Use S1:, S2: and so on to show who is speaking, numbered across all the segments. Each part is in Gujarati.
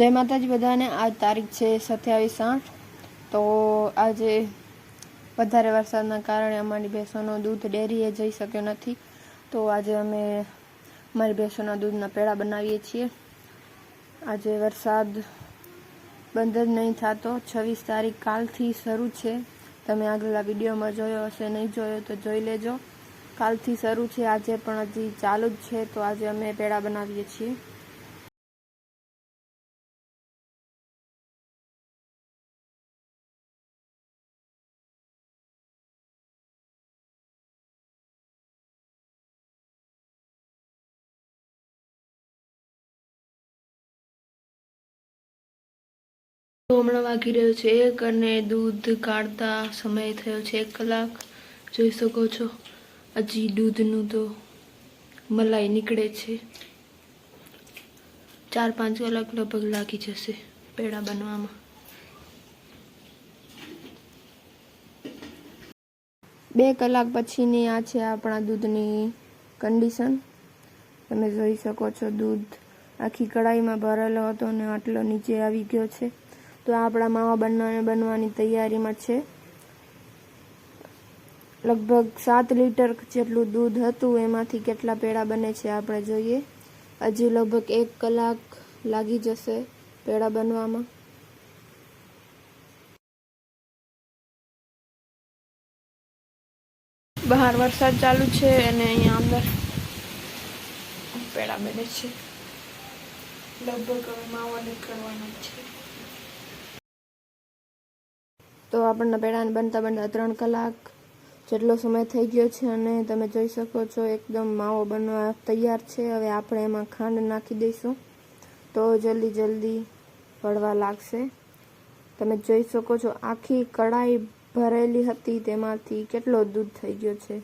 S1: જય માતાજી બધાને. આજ તારીખ છે સત્યાવીસ આઠ. તો આજે વધારે વરસાદના કારણે અમારી ભેંસોનો દૂધ ડેરીએ જઈ શક્યો નથી. તો આજે અમે અમારી ભેંસોના દૂધના પેડા બનાવીએ છીએ. આજે વરસાદ બંધ જ નહીં થતો. છવ્વીસ તારીખ કાલથી શરૂ છે. તમે આગલા વિડીયોમાં જોયો હશે, નહીં જોયો તો જોઈ લેજો. કાલથી શરૂ છે. આજે પણ હજી ચાલુ જ છે. તો આજે અમે પેડા બનાવીએ છીએ. તો હમણાં વાગી રહ્યો છે એક અને દૂધ કાઢતા સમય થયો છે એક કલાક. જોઈ શકો છો, હજી દૂધનું તો મલાઈ નીકળે છે. ચાર પાંચ કલાક લગભગ લાગી જશે પેડા બનવામાં. બે કલાક પછીની આ છે આપણા દૂધની કન્ડિશન તમે જોઈ શકો છો દૂધ આખી કડાઈમાં ભરેલો હતો અને આટલો નીચે આવી ગયો છે. તો આપણા માવા બનવાને બનવાની તૈયારીમાં છે. લગભગ સાત લીટર જેટલું દૂધ હતું, એમાંથી કેટલા પેડા બને છે આપણે જોઈએ. હજી લગભગ એક કલાક લાગી જશે પેડા બનવામાં. બહાર વરસાદ ચાલુ છે અને અહીંયા અંદર પેડા બને છે. લગભગ હવે માવો છે. તો આપણને પેડાને બનતા બનતા ત્રણ કલાક જેટલો સમય થઈ ગયો છે અને તમે જોઈ શકો છો એકદમ માવો બનવા તૈયાર છે. હવે આપણે એમાં ખાંડ નાખી દઈશું. તો જલ્દી જલ્દી વળવા લાગશે. તમે જોઈ શકો છો આખી કડાઈ ભરેલી હતી, તેમાંથી કેટલો દૂધ થઈ ગયો છે.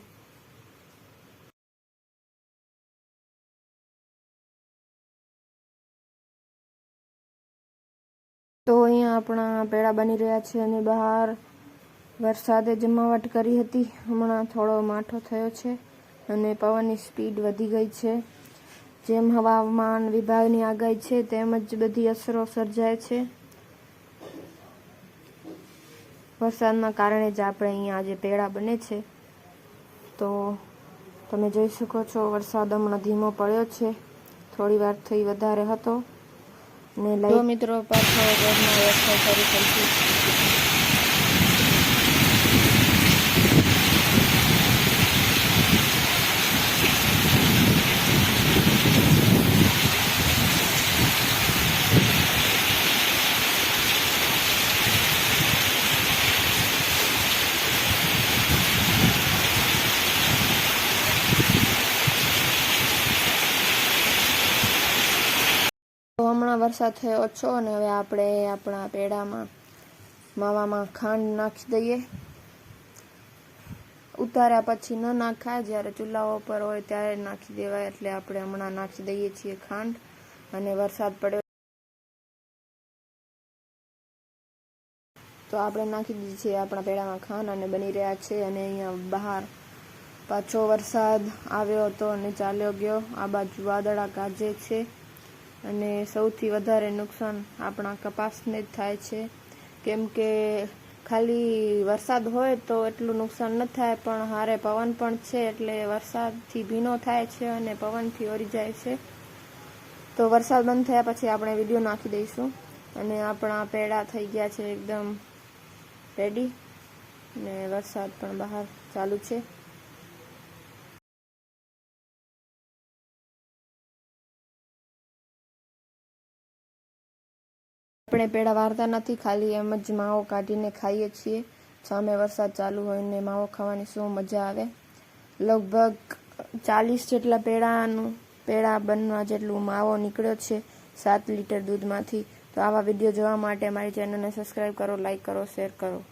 S1: તો અહીંયા આપણા પેડા બની રહ્યા છે અને બહાર વરસાદે જમાવટ કરી હતી. હમણાં થોડો માઠો થયો છે અને પવનની સ્પીડ વધી ગઈ છે. જેમ હવામાન વિભાગની આગાહી છે તેમજ બધી અસરો સર્જાય છે. વરસાદના કારણે જ આપણે અહીંયા આજે પેડા બને છે. તો તમે જોઈ શકો છો, વરસાદ હમણાં ધીમો પડ્યો છે. થોડી વાર થઈ વધારે હતો. ને લઈ મિત્રો પાછો ઘરમાં વરસાદ શરૂ થઈ હમણાં વરસાદ થયો ઓછો અને હવે આપણે આપણા પેડામાં, માવામાં ખાંડ નાખી દઈએ. ઉતાર્યા પછી ન નાખાય, જ્યારે ચૂલાઓ પર હોય ત્યારે નાખી દેવાય, એટલે આપણે હમણાં નાખી દઈએ છીએ ખાંડ. અને વરસાદ પડ્યો તો આપણે નાખી દીધી છે આપણા પેડામાં ખાંડ અને બની રહ્યા છે. અને અહીંયા બહાર પાછો વરસાદ આવ્યો હતો અને ચાલ્યો ગયો. આ બાજુ વાદળા ગાજે છે. અને સૌથી વધારે નુકસાન આપણા કપાસને જ થાય છે. કેમ કે ખાલી વરસાદ હોય તો એટલું નુકસાન ન થાય, પણ હારે પવન પણ છે એટલે વરસાદથી ભીનો થાય છે અને પવનથી ઓરી જાય છે. તો વરસાદ બંધ થયા પછી આપણે વીડિયો નાખી દઈશું. અને આપણા પેડા થઈ ગયા છે એકદમ રેડી ને વરસાદ પણ બહાર ચાલુ છે. આપણે પેડા વારતા નથી, ખાલી એમ જ માવો કાઢીને ખાઈએ છીએ. સામે વરસાદ ચાલુ હોય ને માવો ખાવાની શું મજા આવે? લગભગ ચાલીસ જેટલા પેડાનું, પેડા બનવા જેટલું માવો નીકળ્યો છે સાત લીટર દૂધમાંથી. તો આવા વીડિયો જોવા માટે મારી ચેનલને સબસ્ક્રાઈબ કરો લાઈક કરો શેર કરો.